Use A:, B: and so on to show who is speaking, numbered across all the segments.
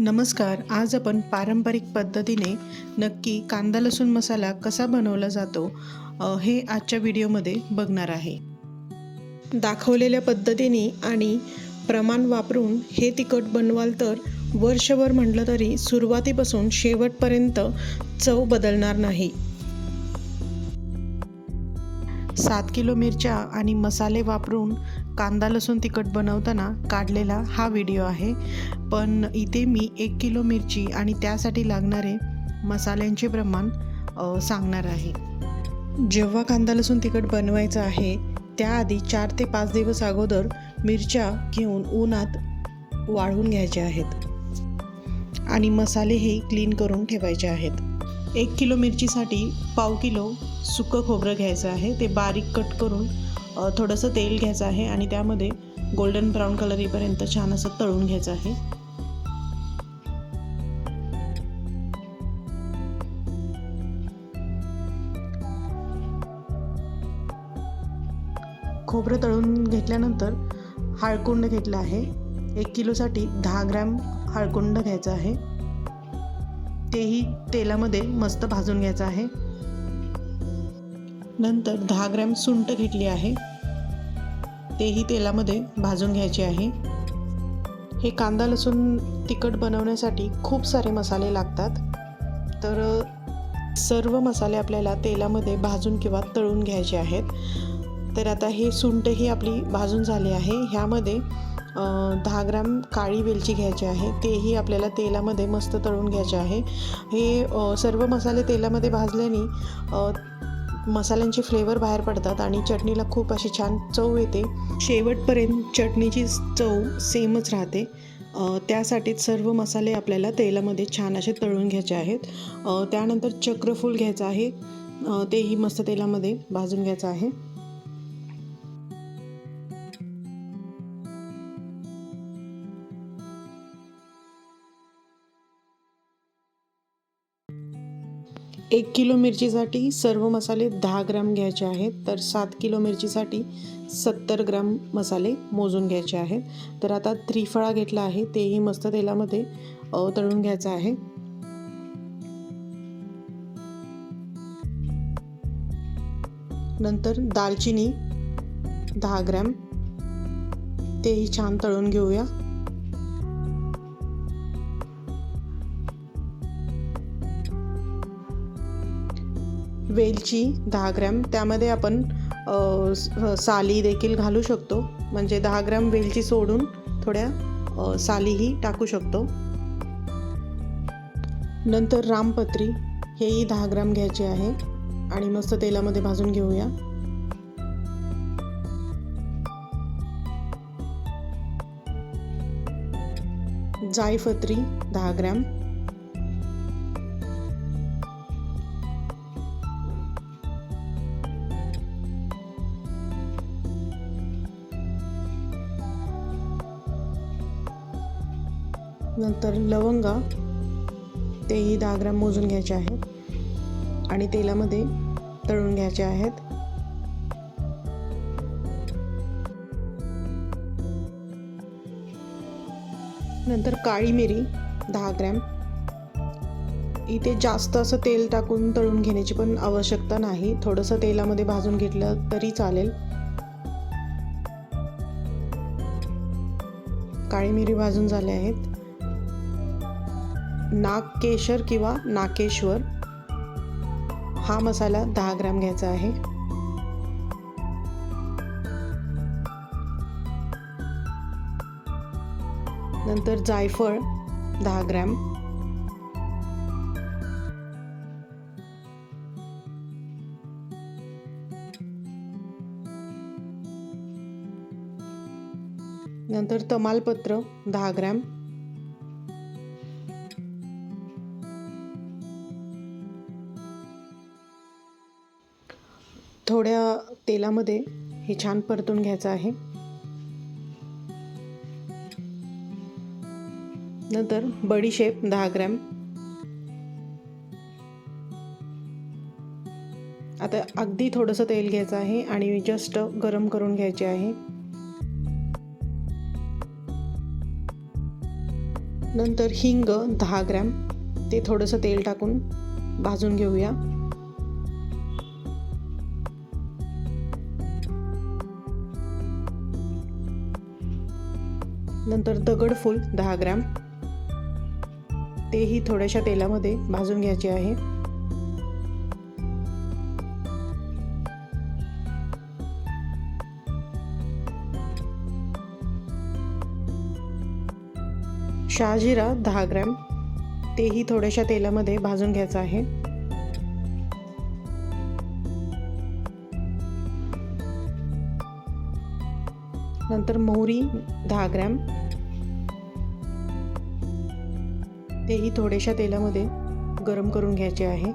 A: नमस्कार आज आपण पारंपरिक पद्धतीने नक्की कांदा लसूण मसाला कसा बनवला जातो हे आजच्या व्हिडिओमध्ये बघणार आहे. दाखवलेल्या पद्धतीने आणि प्रमाण वापरून हे तिखट बनवाल तर वर्षभर म्हटलं तरी सुरुवातीपासून शेवटपर्यंत चव बदलणार नाही. सात किलो मिरच्या आणि मसाले वापरून कांदा लसूण तिखट बनवताना काढलेला हा व्हिडिओ आहे. पण इथे मी एक किलो मिरची आणि त्यासाठी लागणारे मसाल्यांचे प्रमाण सांगणार आहे. जेव्हा कांदा लसूण तिखट बनवायचं आहे त्याआधी चार ते पाच दिवस अगोदर मिरच्या घेऊन उन्हात वाळवून घ्यायच्या आहेत. आणि मसालेही क्लीन करून ठेवायचे आहेत. एक किलो मिरचीसाठी पाव किलो सुकं खोबरं घ्यायचं आहे. ते बारीक कट करून थोडंसं तेल घ्यायचं आहे आणि त्यामध्ये गोल्डन ब्राऊन कलर येईपर्यंत छान असं तळून घ्यायचं आहे. खोबरं तळून घेतल्यानंतर हळकुंड घेतलं आहे. एक किलोसाठी दहा ग्रॅम हळकुंड घ्यायचं आहे. तेही तेलामध्ये मस्त भाजून घ्यायचं आहे. नंतर दहा ग्रॅम सुंट घेतली आहे. तेही तेलामध्ये भाजून घ्यायचे आहे. हे कांदा लसूण तिखट बनवण्यासाठी खूप सारे मसाले लागतात. तर सर्व मसाले आपल्याला तेलामध्ये भाजून किंवा तळून घ्यायचे आहेत. तर आता हे सुंठही आपली भाजून झाली आहे. ह्यामध्ये दहा ग्राम काळी वेलची घ्यायची आहे. तेही आपल्याला तेलामध्ये मस्त तळून घ्यायचे आहे. हे सर्व मसाले तेलामध्ये भाजल्याने मसाल्यांचे फ्लेवर बाहेर पडतात आणि चटणीला खूप अशी छान चव येते. शेवटपर्यंत चटणीची चव सेमच राहते. त्यासाठी त्यासाठीच सर्व मसाले आपल्याला तेलामध्ये छान असे तळून घ्यायचे आहेत. त्यानंतर चक्रफूल घ्यायचं आहे. तेही मस्त तेलामध्ये भाजून घ्यायचं आहे. एक किलो मिरचीसाठी सर्व मसाले दहा ग्राम घ्यायचे आहेत. तर सात किलो मिरचीसाठी सत्तर ग्राम मसाले मोजून घ्यायचे आहेत. तर आता त्रिफळा घेतला आहे. तेही मस्त तेलामध्ये तळून घ्यायचं आहे. नंतर दालचिनी दहा ग्रॅम. तेही छान तळून घेऊया. वेलची दहा ग्रॅम. त्यामध्ये आपण साली देखील घालू शकतो. म्हणजे दहा ग्रॅम वेलची सोडून थोड्या सालीही टाकू शकतो. नंतर रामपत्री हेही दहा ग्रॅम घ्यायचे आहे. आणि मस्त तेलामध्ये भाजून घेऊया. जायफत्री दहा ग्रॅम. नंतर लवंगा तेही दहा ग्रॅम मोजून घ्यायचे आहेत. आणि तेलामध्ये तळून घ्यायचे आहेत. नंतर काळी मिरी दहा ग्रॅम. इथे जास्त असं तेल टाकून तळून घेण्याची पण आवश्यकता नाही. थोडंसं तेलामध्ये भाजून घेतलं तरी चालेल. काळी मिरी भाजून झाल्या आहेत. नागकेशर किंवा नाकेश्वर हा मसाला दहा ग्रॅम घ्यायचा आहे. नंतर जायफळ दहा ग्रॅम. नंतर तमालपत्र दहा ग्रॅम. थोड्या तेलामध्ये हे छान परतून घ्यायचं आहे. नंतर बडीशेप दहा ग्रॅम. आता अगदी थोडंसं तेल घ्यायचं आहे आणि जस्ट गरम करून घ्यायचे आहे. नंतर हिंग दहा ग्रॅम. ते थोडंसं तेल टाकून भाजून घेऊया. नंतर दगडफूल दहा ग्रॅम. तेही थोड्याशा तेलामध्ये भाजून घ्यायचे आहे. शहाजिरा दहा ग्रॅम. तेही थोड्याशा तेलामध्ये भाजून घ्यायचं आहे. नंतर मोहरी दहा ग्रॅम. तेही थोड्याशा तेलामध्ये गरम करून घ्यायचे आहे.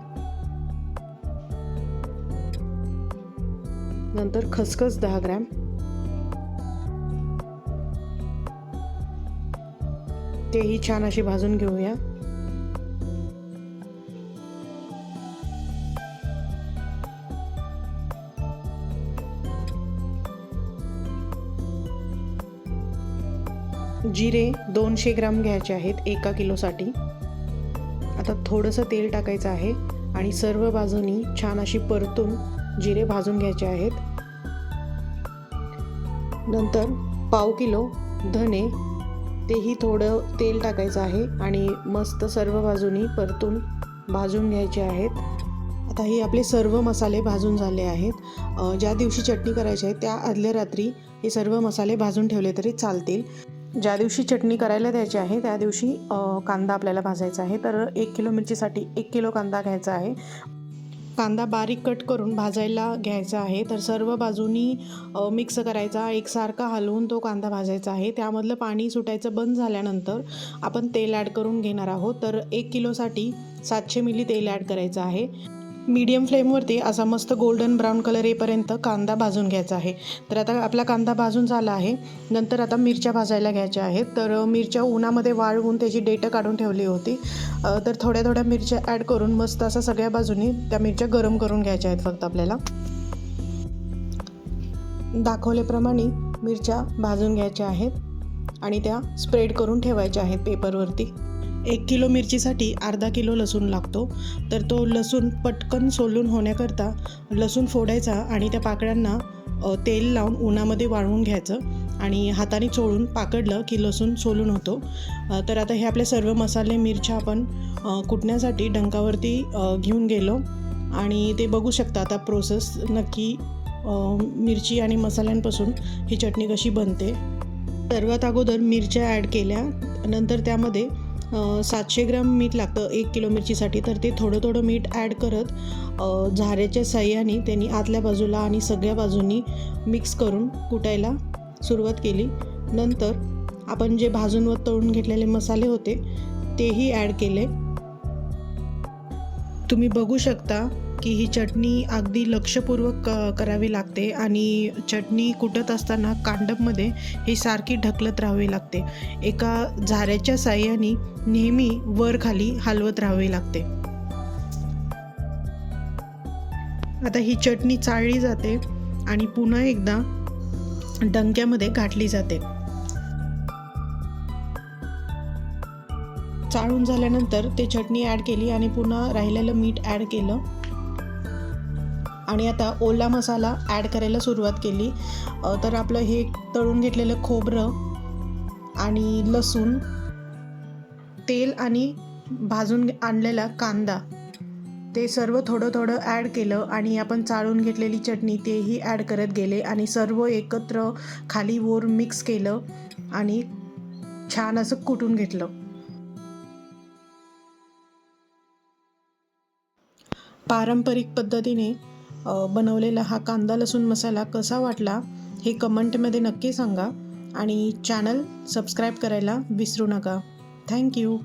A: नंतर खसखस दहा ग्रॅम. तेही छान अशी भाजून घेऊया. जिरे दोनशे ग्राम घ्यायचे आहेत एका किलोसाठी. आता थोडंसं तेल टाकायचं आहे आणि सर्व बाजूनी छान अशी परतून जिरे भाजून घ्यायचे आहेत. नंतर पाव किलो धने तेही थोडं तेल टाकायचं आहे आणि मस्त सर्व बाजूनी परतून भाजून घ्यायचे आहेत. आता हे आपले सर्व मसाले भाजून झाले आहेत. ज्या दिवशी चटणी करायची आहे त्या आदल्या रात्री हे सर्व मसाले भाजून ठेवले तरी चालतील. ज्या दिवशी चटणी करायला द्यायची आहे त्या दिवशी कांदा आपल्याला भाजायचा आहे. तर एक किलो मिरचीसाठी एक किलो कांदा घ्यायचा आहे. कांदा बारीक कट करून भाजायला घ्यायचा आहे. तर सर्व बाजूनी मिक्स करायचा. एकसारखा हलवून तो कांदा भाजायचा आहे. त्यामधलं पाणी सुटायचं बंद झाल्यानंतर आपण तेल ॲड करून घेणार आहोत. तर एक किलोसाठी सातशे मिली तेल ॲड करायचं आहे. मीडियम फ्लेमवरती असा मस्त गोल्डन ब्राऊन कलर येईपर्यंत कांदा भाजून घ्यायचा आहे. तर आता आपला कांदा भाजून झाला आहे. नंतर आता मिरच्या भाजायला घ्यायच्या आहेत. तर मिरच्या उन्हामध्ये वाळवून त्याची डेटं काढून ठेवली होती. तर थोड्या थोड्या मिरच्या ॲड करून मस्त असं सगळ्या बाजूनी त्या मिरच्या गरम करून घ्यायच्या आहेत फक्त आपल्याला. दाखवल्याप्रमाणे मिरच्या भाजून घ्यायच्या आहेत आणि त्या स्प्रेड करून ठेवायच्या आहेत पेपरवरती एक किलो मिरचीसाठी अर्धा किलो लसूण लागतो. तर तो लसूण पटकन सोलून होण्याकरता लसूण फोडायचा आणि त्या पाकळ्यांना तेल लावून उन्हामध्ये वाळवून घ्यायचं आणि हाताने चोळून पाकडलं की लसूण सोलून होतो. तर आता हे आपले सर्व मसाले मिरच्या आपण कुटण्यासाठी डंकावरती घेऊन गेलो आणि ते बघू शकता आता प्रोसेस नक्की मिरची आणि मसाल्यांपासून ही चटणी कशी बनते. सर्वात अगोदर मिरच्या ॲड केल्या नंतर त्यामध्ये सातशे ग्राम मीठ लागतं एक किलो मिरचीसाठी. तर ते थोडं थोडं मीठ ॲड करत झाऱ्याच्या साह्याने त्यांनी आतल्या बाजूला आणि सगळ्या बाजूनी मिक्स करून कुटायला सुरुवात केली. नंतर आपण जे भाजून व तळून घेतलेले मसाले होते तेही ॲड केले. तुम्ही बघू शकता की ही चटणी अगदी लक्षपूर्वक क करावी लागते आणि चटणी कुटत असताना कांडपमध्ये ही सारखी ढकलत राहावी लागते. एका झाऱ्याच्या साह्याने नेहमी वर खाली हलवत राहावी लागते. आता ही चटणी चाळली जाते आणि पुन्हा एकदा डंक्यामध्ये गाठली जाते. चाळून झाल्यानंतर ते चटणी ॲड केली आणि पुन्हा राहिलेलं मीठ ॲड केलं. आणि आता ओला मसाला ॲड करायला सुरुवात केली. तर आपलं हे तळून घेतलेलं खोबरं आणि लसूण तेल आणि भाजून आणलेला कांदा. ते सर्व थोडं थोडं ॲड केलं आणि आपण चाळून घेतलेली चटणी तेही ॲड करत गेले आणि सर्व एकत्र खाली वर मिक्स केलं आणि छान असं कुटून घेतलं. पारंपरिक पद्धतीने बनवलेला हा कांदा लसूण मसाला कसा वाटला हे कमेंटमध्ये नक्की सांगा आणि चॅनल सबस्क्राईब करायला विसरू नका. थँक्यू